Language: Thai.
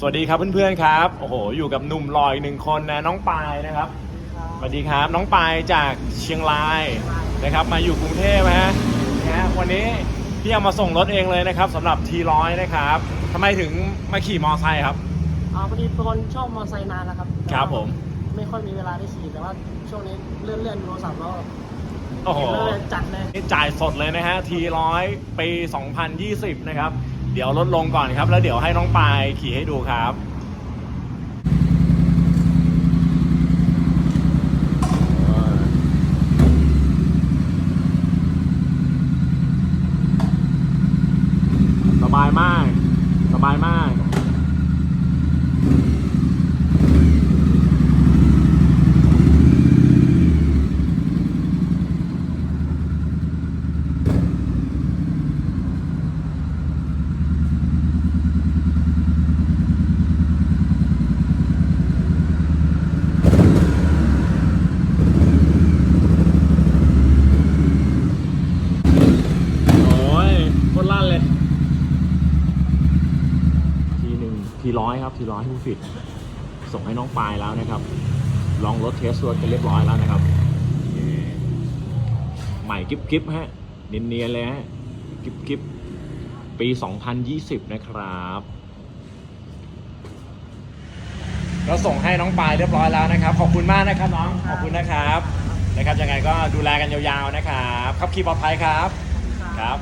สวัสดีครับเพื่อนๆครับ โอ้โห อยู่กับหนุ่มหลอยหนึ่งคนนะน้องปายนะครับ สวัสดีครับน้องปายจากเชียงรายนะครับ มาอยู่กรุงเทพนะฮะนะฮะวันนี้พี่เอามาส่งรถเองเลยนะครับสำหรับทีร้อยนะครับทำไมถึงมาขี่มอไซค์ครับอ่าพอดีเป็นคนชอบมอเตอร์ไซค์นานแล้วครับครับผม ไม่ค่อยมีเวลาได้ขี่แต่ว่าช่วงนี้เลื่อนเลื่อนๆโทรศัพท์แล้วโอ้โหเห็นแล้วเลยจัดเลย นี่จ่ายสดเลยนะฮะทีร้อยปี 2020 นะครับเดี๋ยวลดลงก่อนครับ แล้วเดี๋ยวให้น้องปายขี่ให้ดูครับสบายมาก สบายมาก โอ้ยโคตรลั่นเลย ทีหนึ่ง ทีร้อยครับทีร้อยผู้ฟิตส่งให้น้องปายแล้วนะครับ ลองรถเทสรถกันเรียบร้อยแล้วนะครับ ใหม่กิ๊บกิ๊บฮะเนียนๆเลยฮะกิ๊บกิ๊บปี 2020 นะครับก็ส่งให้น้องปายเรียบร้อยแล้วนะครับ ขอบคุณมากนะครับน้องขอบคุณนะครับนะครับยังไงก็ดูแลกันยาวๆนะครับขับขี่ปลอดภัยครับครับ